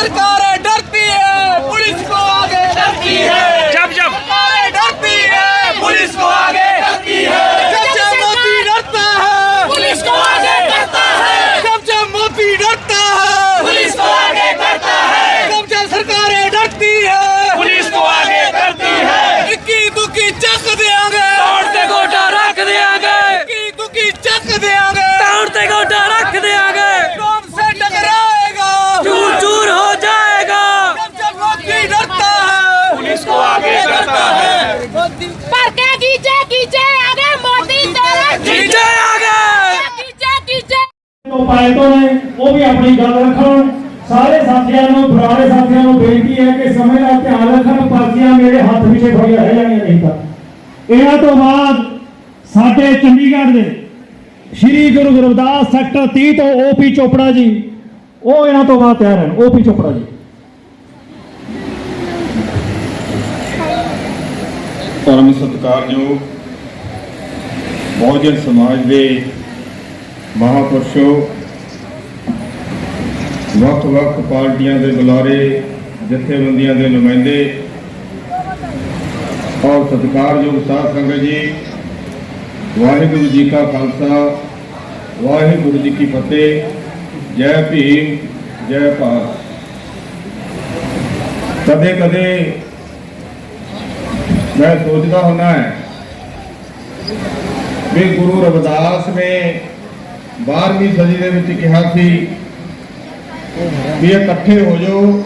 सरकार ਪਾਇਲਟੋ ਨੇ, ਉਹ ਵੀ ਆਪਣੀ ਗੱਲ ਰੱਖਣ। ਸਾਰੇ ਸਾਥੀਆਂ ਨੂੰ, ਪੁਰਾਣੇ ਸਾਥੀਆਂ ਨੂੰ ਬੇਨਤੀ ਹੈ ਕਿ ਸਮੇਂ ਦਾ ਧਿਆਨ ਰੱਖਣ, ਪਰਚੀਆਂ ਮੇਰੇ ਹੱਥ ਵਿੱਚ ਥੋੜੀਆਂ ਰਹਿ ਜਾਣੀਆਂ ਨਹੀਂ ਤਾਂ। ਇਹਨਾਂ ਤੋਂ ਬਾਅਦ ਸਾਡੇ ਚੰਡੀਗੜ੍ਹ ਦੇ ਸ਼੍ਰੀ ਗੁਰੂ ਗੁਰਦਾਸ ਸੈਕਟਰ 30 ਤੋਂ ਓਪੀ ਚੋਪੜਾ ਜੀ, ਉਹ ਇਹਨਾਂ ਤੋਂ ਬਾਅਦ ਤਿਆਰ ਹਨ ਓਪੀ ਚੋਪੜਾ ਜੀ। ਪਰਮ ਸਤਿਕਾਰਯੋਗ ਬਹੁਜਨ ਸਮਾਜ ਦੇ ਮਹਾਪੁਰਸ਼ੋ ਵੱਖ-ਵੱਖ ਪਾਰਟੀਆਂ ਦੇ ਬੁਲਾਰੇ, ਜਥੇਬੰਦੀਆਂ ਦੇ ਨੁਮਾਇੰਦੇ ਔਰ ਸਤਿਕਾਰਯੋਗ ਸਾਧ ਸੰਗਤ ਜੀ, ਵਾਹਿਗੁਰੂ ਜੀ ਕਾ ਖਾਲਸਾ, ਵਾਹਿਗੁਰੂ ਜੀ ਕੀ ਫਤਿਹ, ਜੈ ਭੀਮ, ਜੈ ਭਾਰਤ। ਕਦੇ ਕਦੇ ਮੈਂ ਸੋਚਦਾ ਹੁੰਦਾ ਹੈ ਵੀ ਗੁਰੂ ਰਵਿਦਾਸ ਨੇ 12ਵੀਂ ਸਦੀ ਦੇ ਵਿੱਚ ਕਿਹਾ ਸੀ ਵੀ ਇਕੱਠੇ ਹੋ ਜਾਓ,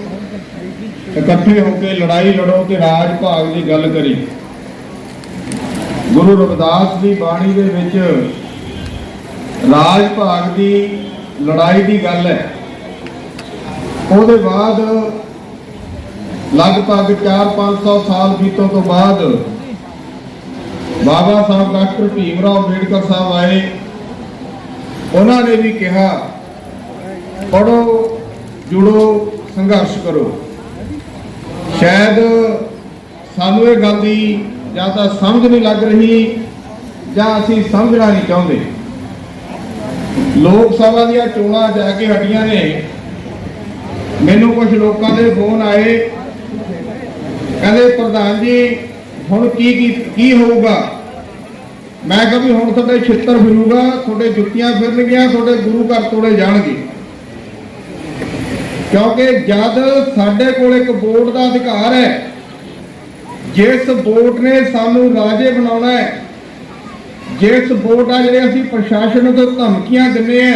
ਇਕੱਠੇ ਹੋ ਕੇ ਲੜਾਈ ਲੜੋ ਤੇ ਰਾਜ ਭਾਗ ਦੀ ਗੱਲ ਕਰੀ। ਗੁਰੂ ਰਵਿਦਾਸ ਦੀ ਬਾਣੀ ਦੇ ਵਿੱਚ ਰਾਜ ਭਾਗ ਦੀ ਲੜਾਈ ਦੀ ਗੱਲ ਹੈ। ਉਹਦੇ ਬਾਅਦ ਲਗਭਗ 4-500 ਸਾਲ ਬੀਤਣ ਤੋਂ ਬਾਅਦ ਬਾਬਾ ਸਾਹਿਬ ਡਾਕਟਰ ਭੀਮ ਰਾਓ ਅੰਬੇਡਕਰ ਸਾਹਿਬ ਆਏ। ਉਹਨਾਂ ਨੇ ਵੀ ਕਿਹਾ ਪੜੋ ਜੁੜੋ, ਸੰਘਰਸ਼ ਕਰੋ। ਸ਼ਾਇਦ ਸਾਨੂੰ ਇਹ ਗੱਲ ਦੀ ਜਾਂ ਤਾਂ ਸਮਝ ਨਹੀਂ ਲੱਗ ਰਹੀ ਜਾਂ ਅਸੀਂ ਸਮਝਣਾ ਨਹੀਂ ਚਾਹੁੰਦੇ। ਲੋਕ ਸਭਾ ਦੀਆਂ ਚੋਣਾਂ ਜਾ ਕੇ ਹਟੀਆਂ ਨੇ। ਮੈਨੂੰ ਕੁਝ ਲੋਕਾਂ ਦੇ ਫੋਨ ਆਏ। ਕਹਿੰਦੇ, ਪ੍ਰਧਾਨ ਜੀ, ਹੁਣ ਕੀ ਕੀ ਕੀ ਹੋਊਗਾ? ਮੈਂ ਕਿਹਾ ਵੀ ਹੁਣ ਤੁਹਾਡੇ ਛਿੱਤਰ ਫਿਰੂਗਾ, ਤੁਹਾਡੇ ਜੁੱਤੀਆਂ ਫਿਰਨਗੀਆਂ, ਤੁਹਾਡੇ ਗੁਰੂ ਘਰ ਤੋੜੇ ਜਾਣਗੇ। ਕਿਉਂਕਿ ਜਦ ਸਾਡੇ ਕੋਲ ਇੱਕ ਵੋਟ ਦਾ ਅਧਿਕਾਰ ਹੈ, ਜਿਸ ਵੋਟ ਨੇ ਸਾਨੂੰ ਰਾਜੇ ਬਣਾਉਣਾ ਹੈ, ਜਿਸ ਵੋਟ ਆ ਜਿਹੜੇ ਅਸੀਂ ਪ੍ਰਸ਼ਾਸਨ ਨੂੰ ਧਮਕੀਆਂ ਦਿੰਦੇ ਆ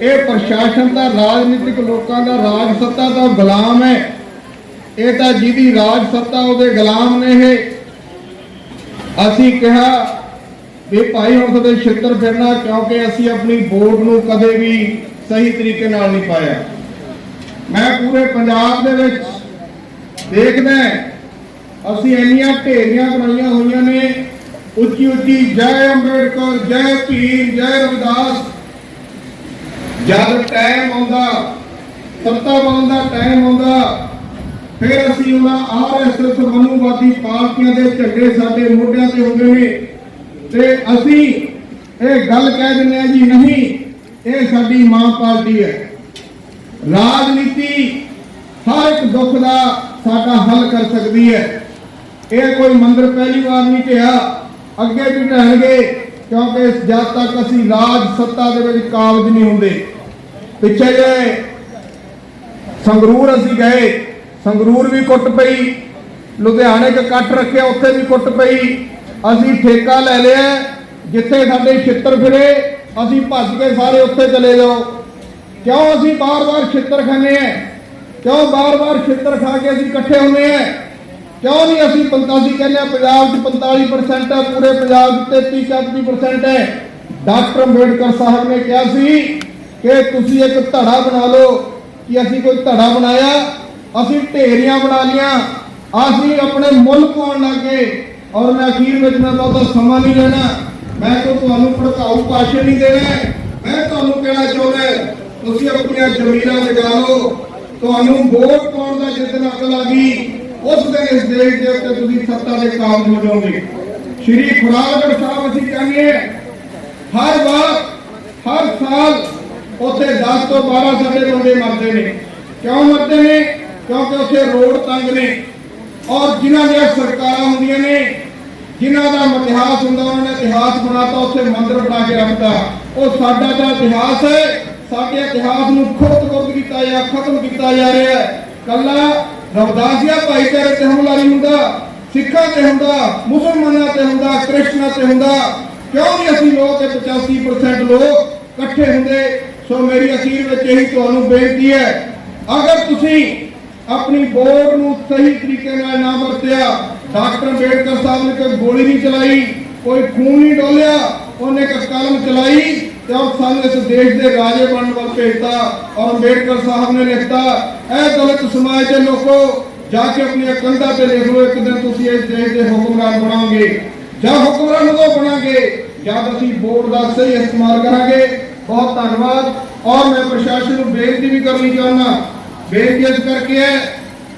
ਇਹ ਪ੍ਰਸ਼ਾਸਨ ਦਾ, ਰਾਜਨੀਤਿਕ ਲੋਕਾਂ ਦਾ, ਰਾਜ ਸੱਤਾ ਦਾ ਗੁਲਾਮ ਹੈ। ਇਹ ਤਾਂ ਜਿਹਦੀ ਰਾਜ ਸੱਤਾ ਉਹਦੇ ਗੁਲਾਮ ਨੇ ਇਹ। ਅਸੀਂ ਕਿਹਾ ਵੀ ਭਾਈ ਹੁਣ ਤੁਹਾਡੇ ਛਿੱਤਰ ਫਿਰਨਾ ਕਿਉਂਕਿ ਅਸੀਂ ਆਪਣੀ ਵੋਟ ਨੂੰ ਕਦੇ ਵੀ ਸਹੀ ਤਰੀਕੇ ਨਾਲ ਨਹੀਂ ਪਾਇਆ। ਮੈਂ ਪੂਰੇ ਪੰਜਾਬ ਦੇ ਵਿੱਚ ਦੇਖਦਾ ਅਸੀਂ ਇੰਨੀਆਂ ਢੇਰੀਆਂ ਬਣਾਈਆਂ ਹੋਈਆਂ ਨੇ, ਉੱਚੀ ਉੱਚੀ ਜੈ ਅੰਬੇਡਕਰ, ਜੈ ਭੀਮ, ਜੈ ਰਵਿਦਾਸ। ਜਦ ਟਾਈਮ ਆਉਂਦਾ, ਸੱਤਾ ਬਣਨ ਦਾ ਟਾਈਮ ਆਉਂਦਾ, ਫਿਰ ਅਸੀਂ ਉਹਨਾਂ ਆਰਐਸਐਸ ਮਨੂਵਾਦੀ ਪਾਰਟੀਆਂ ਦੇ ਝੰਡੇ ਸਾਡੇ ਮੋਢਿਆਂ ਤੇ ਹੁੰਦੇ ਨੇ। ਤੇ ਅਸੀਂ ਇਹ ਗੱਲ ਕਹਿ ਦਿੰਦੇ ਆ ਜੀ, ਨਹੀਂ, ਇਹ ਸਾਡੀ ਮਾਂ ਪਾਰਟੀ ਹੈ। ਰਾਜਨੀਤੀ ਹਰ ਇੱਕ ਦੁੱਖ ਦਾ ਸਾਡਾ ਹੱਲ ਕਰ ਸਕਦੀ ਹੈ। ਇਹ ਕੋਈ ਮੰਦਰ ਪਹਿਲੀ ਵਾਰ ਨਹੀਂ ਢਿਆ ਅੱਗੇ ਵੀ ਢਹਿਣਗੇ, ਕਿਉਂਕਿ ਜਦ ਤੱਕ ਅਸੀਂ ਰਾਜ ਸੱਤਾ ਦੇ ਵਿੱਚ ਕਾਬਜ ਨਹੀਂ ਹੁੰਦੇ। ਪਿੱਛੇ ਜੇ ਸੰਗਰੂਰ ਅਸੀਂ ਗਏ। ਸੰਗਰੂਰ ਵੀ ਕੁੱਟ ਪਈ। ਲੁਧਿਆਣੇ 'ਚ ਇਕੱਠ ਰੱਖਿਆ, ਉੱਥੇ ਵੀ ਕੁੱਟ ਪਈ। ਅਸੀਂ ਠੇਕਾ ਲੈ ਲਿਆ। ਜਿੱਥੇ ਸਾਡੇ ਛਿੱਤਰ ਫਿਰੇ, ਅਸੀਂ ਭੱਜ ਕੇ ਸਾਰੇ ਉੱਥੇ ਚਲੇ ਜਾਓ। ਕਿਉਂ ਅਸੀਂ ਬਾਰ-ਬਾਰ ਛਿੱਤਰ ਖਾਂਦੇ ਆ ਕਿਉਂ ਬਾਰ-ਬਾਰ ਛਿੱਤਰ ਖਾ ਕੇ ਅਸੀਂ ਇਕੱਠੇ ਹੁੰਦੇ ਆ ਕਿਉਂ ਨਹੀਂ ਅਸੀਂ 45 ਕਹਿੰਦੇ ਪੰਜਾਬ 'ਚ 45% ਹੈ ਪੂਰੇ ਪੰਜਾਬ 'ਚ 33% ਹੈ? ਡਾਕਟਰ ਅੰਬੇਡਕਰ ਸਾਹਿਬ ਨੇ ਕਿਹਾ ਸੀ ਕਿ ਤੁਸੀਂ ਇੱਕ ਧੜਾ ਬਣਾ ਲਓ ਕਿ ਅਸੀਂ ਕੋਈ ਧੜਾ ਬਣਾਇਆ, ਅਸੀਂ ਢੇਰੀਆਂ ਬਣਾ ਲੀਆਂ ਅਸੀਂ ਆਪਣੇ ਮੁੱਲ ਪਾਉਣ ਲੱਗੇ ਔਰ ਮੈਂ ਅਖੀਰ ਵਿੱਚ ਮੈਂ ਬਹੁਤਾ ਸਮਾਂ ਨਹੀਂ ਲੈਣਾ। ਮੈਂ ਤਾਂ ਤੁਹਾਨੂੰ ਭੜਕਾਊ ਭਾਸ਼ਣ ਨਹੀਂ ਦੇਣਾ ਮੈਂ ਤੁਹਾਨੂੰ ਕਹਿਣਾ ਚਾਹੁੰਦਾ ਤੁਸੀਂ ਆਪਣੀਆਂ ਜ਼ਮੀਨਾਂ ਲਗਾ ਲਓ। ਤੁਹਾਨੂੰ ਵੋਟ ਪਾਉਣ ਦਾ ਜਿਸ ਅਕਲ ਆ ਗਈ, ਉਸ ਦਿਨ ਇਸ ਦੇਸ਼ ਦੇ ਉੱਤੇ ਤੁਸੀਂ ਸੱਤਾ ਦੇ ਕਾਬਜ ਹੋ ਜਾਓਗੇ। ਸ਼੍ਰੀ ਖੁਰਾਗੜ ਸਾਹਿਬ ਅਸੀਂ ਕਹਿੰਦੇ ਹਰ ਵਾਰ, ਹਰ ਸਾਲ ਉੱਥੇ 10 ਤੋਂ 12 ਸਾਡੇ ਬੰਦੇ ਮਰਦੇ ਨੇ। ਕਿਉਂ ਮਰਦੇ ਨੇ? ਕਿਉਂਕਿ ਉੱਥੇ ਰੋਡ ਤੰਗ ਨੇ। ਔਰ ਜਿਨ੍ਹਾਂ ਦੀਆਂ ਸਰਕਾਰਾਂ ਹੁੰਦੀਆਂ ਨੇ, ਜਿਨ੍ਹਾਂ ਦਾ ਇਤਿਹਾਸ ਹੁੰਦਾ, ਉਹਨਾਂ ਨੇ ਇਤਿਹਾਸ ਬਣਾਤਾ ਉੱਥੇ ਮੰਦਿਰ ਬਣਾ ਕੇ ਰੱਖਤਾ। ਉਹ ਸਾਡਾ ਤਾਂ ਇਤਿਹਾਸ ਹੈ। ਸਾਡੇ ਇਤਿਹਾਸ ਨੂੰ ਖੋਤ ਖੋਤ ਕੀਤਾ ਜਾਂ ਖਤਮ ਕੀਤਾ ਜਾ ਰਿਹਾ ਹੈ। ਕੱਲਾ ਰਵਦਾਸੀਆ ਭਾਈਚਾਰੇ ਤੇ ਹਮਲਾ ਨਹੀਂ ਹੁੰਦਾ, ਸਿੱਖਾਂ ਤੇ ਹੁੰਦਾ, ਮੁਸਲਮਾਨਾਂ ਤੇ ਹੁੰਦਾ ਕ੍ਰਿਸਚਨਾਂ ਤੇ ਹੁੰਦਾ। ਕਿਉਂ ਨਹੀਂ ਅਸੀਂ ਲੋਕ 85% ਲੋਕ ਇਕੱਠੇ ਹੁੰਦੇ? ਸੋ ਮੇਰੀ ਅਖੀਰ ਵਿੱਚ ਇਹੀ ਤੁਹਾਨੂੰ ਬੇਨਤੀ ਹੈ, ਅਗਰ ਤੁਸੀਂ ਆਪਣੀ ਵੋਟ ਨੂੰ ਸਹੀ ਤਰੀਕੇ ਨਾਲ ਨਾ ਵਰਤਿਆ, ਡਾਕਟਰ ਅੰਬੇਡਕਰ ਸਾਹਿਬ ਨੇ ਕੋਈ ਗੋਲੀ ਨਹੀਂ ਚਲਾਈ, ਕੋਈ ਖੂਨ ਨਹੀਂ ਡੋਲਿਆ ਉਹਨੇ ਇੱਕ ਕਲਮ ਚਲਾਈ ਤੇ ਔਰ ਸਾਨੂੰ ਇਸ ਦੇਸ਼ ਦੇ ਰਾਜੇ ਬਣਨ ਵੱਲ ਭੇਜਤਾ ਔਰ ਅੰਬੇਡਕਰ ਸਾਹਿਬ ਨੇ ਲਿਖਤਾ ਇਹ ਦਲਿਤ ਸਮਾਜ ਦੇ ਲੋਕੋ ਜਾ ਕੇ ਆਪਣੀਆਂ ਕੰਧਾਂ ਤੇ ਲਿਖ ਲਓ ਇੱਕ ਦਿਨ ਤੁਸੀਂ ਇਸ ਦੇਸ਼ ਦੇ ਹੁਕਮਰਾਨ ਬਣੋਗੇ ਜਾਂ ਹੁਕਮਰਾਨ ਉਦੋਂ ਬਣਾਂਗੇ ਜਦ ਅਸੀਂ ਵੋਟ ਦਾ ਸਹੀ ਇਸਤੇਮਾਲ ਕਰਾਂਗੇ ਬਹੁਤ ਧੰਨਵਾਦ ਔਰ ਮੈਂ ਪ੍ਰਸ਼ਾਸਨ ਨੂੰ ਬੇਨਤੀ ਵੀ ਕਰਨੀ ਚਾਹੁੰਦਾ ਬੇਨਤੀ ਇਸ ਕਰਕੇ ਹੈ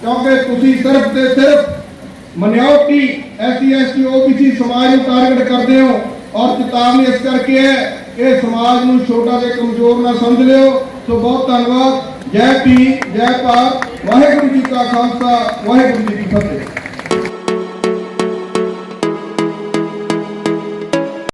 ਕਿਉਂਕਿ ਤੁਸੀਂ ਸਿਰਫ ਤੇ ਸਿਰਫ ਮਨਿਓਰਟੀ ਐਸਸੀ ਐਸਟੀ ਓਬੀਸੀ ਸਮਾਜ ਨੂੰ ਟਾਰਗੇਟ ਕਰਦੇ ਹੋ ਔਰ ਚੇਤਾਵਨੀ ਇਸ ਕਰਕੇ ਹੈ ਕਿ ਸਮਾਜ ਨੂੰ ਛੋਟਾ ਤੇ ਕਮਜ਼ੋਰ ਨਾ ਸਮਝ ਲਿਓ। ਸੋ ਬਹੁਤ ਧੰਨਵਾਦ। ਜੈ ਭੀਮ, ਜੈ ਭਾਰਤ। ਵਾਹਿਗੁਰੂ ਜੀ ਕਾ ਖਾਲਸਾ, ਵਾਹਿਗੁਰੂ ਜੀ ਕੀ ਫਤਿਹ।